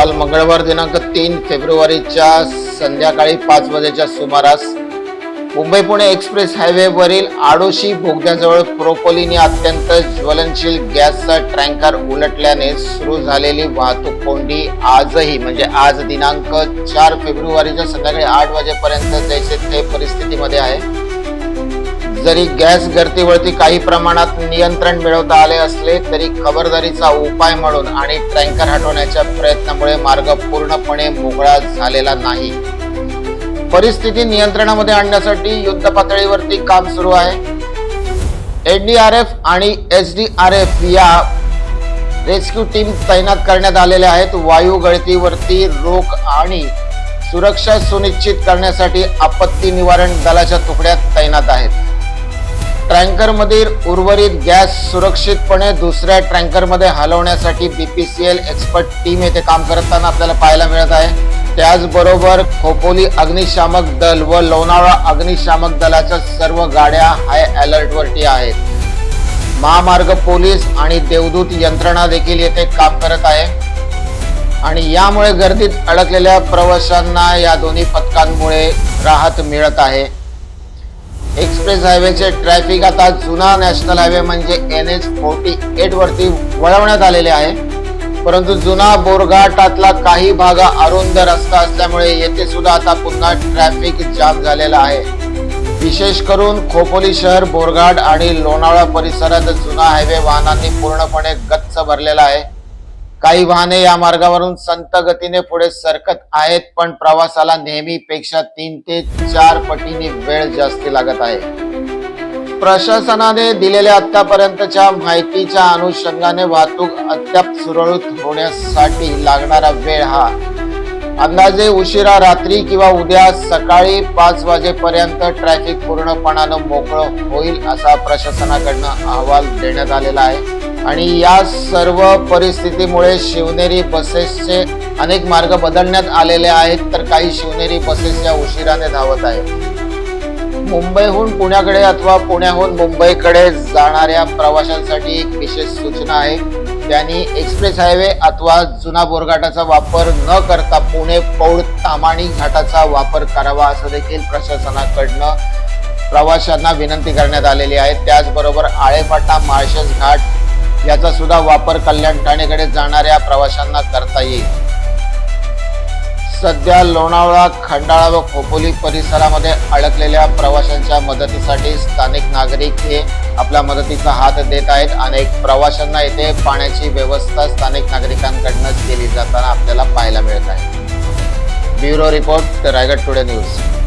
काल मंगळवार दिनांक तीन फेब्रुवारीच्या संध्याकाळी पाच वाजेच्या सुमारास मुंबई पुणे एक्सप्रेस हायवेवरील आडोशी बोगद्याजवळ प्रोपोलिनी अत्यंत ज्वलनशील गॅसचा टँकर उलटल्याने सुरू झालेली वाहतूक कोंडी आजही म्हणजे आज दिनांक चार फेब्रुवारीच्या संध्याकाळी आठ वाजेपर्यंत जैसे ते परिस्थितीमध्ये आहे. जरी गॅस गर्दीवरती काही प्रमाणात नियंत्रण मिळवता आले असले तरी खबरदारीचा उपाय म्हणून आणि टँकर हटवण्याच्या प्रयत्नामुळे मार्ग पूर्णपणे मोकळा झालेला नाही. परिस्थिती नियंत्रणामध्ये आणण्यासाठी युद्ध पातळीवरती काम सुरू आहे. एनडीआरएफ आणि एस डी आर एफ या रेस्क्यू टीम तैनात करण्यात आलेल्या आहेत. वायू गळतीवरती रोख आणि सुरक्षा सुनिश्चित करण्यासाठी आपत्ती निवारण दलाच्या तुकड्या तैनात आहेत. टँकरमधील उर्वरित गॅस सुरक्षितपणे दुसऱ्या टँकरमध्ये हलवण्यासाठी B P C L expert team येथे काम करताना आपल्याला पाहायला मिळत आहे. त्याचबरोबर खोपोली अग्निशामक दल व लोणावळा अग्निशामक दलाच्या सर्व गाड्या हाय अलर्टवरती आहेत. महामार्ग पोलीस आणि देवदूत यंत्रणा देखील येथे काम करत आहे. आणि यामुळे गर्दीत अडकलेल्या प्रवाशांना या दोन्ही पथकांमुळे राहत मिळत आहे. एक्सप्रेस हायवेचे ट्रॅफिक आता जुना नॅशनल हायवे म्हणजे एन एच फोर्टी एट वरती वळवण्यात आलेले आहे. परंतु जुना बोरघाटातला काही भाग अरुंद रस्ता असल्यामुळे येथे सुद्धा आता पुन्हा ट्रॅफिक जाम झालेला आहे. विशेष करून खोपोली शहर बोरघाट आणि लोणावळा परिसरात जुना हायवे वाहनांनी पूर्णपणे गच्च भरलेला आहे. काही वाहने या मार्गावरून संत गतीने पुढे सरकत आहेत पण प्रवासाला नेहमीपेक्षा तीन ते चार पटीने वेळ जास्ती लागत आहे. प्रशासनाने दिलेल्या आतापर्यंतच्या माहितीच्या अनुषंगाने वाहतूक अद्याप सुरळीत होण्यासाठी लागणारा वेळ हा अंदाजे उशिरा रात्री किंवा उद्या सकाळी पाच वाजेपर्यंत ट्रॅफिक पूर्णपणानं मोकळं होईल असा प्रशासनाकडनं अहवाल देण्यात आलेला आहे. आणि या सर्व परिस्थितीमुळे शिवनेरी बसेसचे अनेक मार्ग बदलण्यात आलेले आहेत तर काही शिवनेरी बसेस या उशिराने धावत आहेत. मुंबईहून पुण्याकडे अथवा पुण्याहून मुंबईकडे जाणाऱ्या प्रवाशांसाठी एक विशेष सूचना आहे. त्यांनी एक्सप्रेस हायवे अथवा जुना बोरघाटाचा वापर न करता पुणे पौड तामाणी घाटाचा वापर करावा असं देखील प्रशासनाकडनं प्रवाशांना विनंती करण्यात आलेली आहे. त्याचबरोबर सुद्धा वापर कल्याण ठाणेकडे जाणाऱ्या प्रवाशांना करता येईल. सध्या लोणावळा खंडाळा व खोपोली परिसरामध्ये अडकलेल्या प्रवाशांच्या मदतीसाठी स्थानिक नागरिक हे आपल्या मदतीचा हात देत आहेत. अनेक प्रवाशांना येथे पाण्याची व्यवस्था स्थानिक नागरिकांकडनं केली जाताना आपल्याला पाहायला मिळत आहे. Bureau report Raigad today news.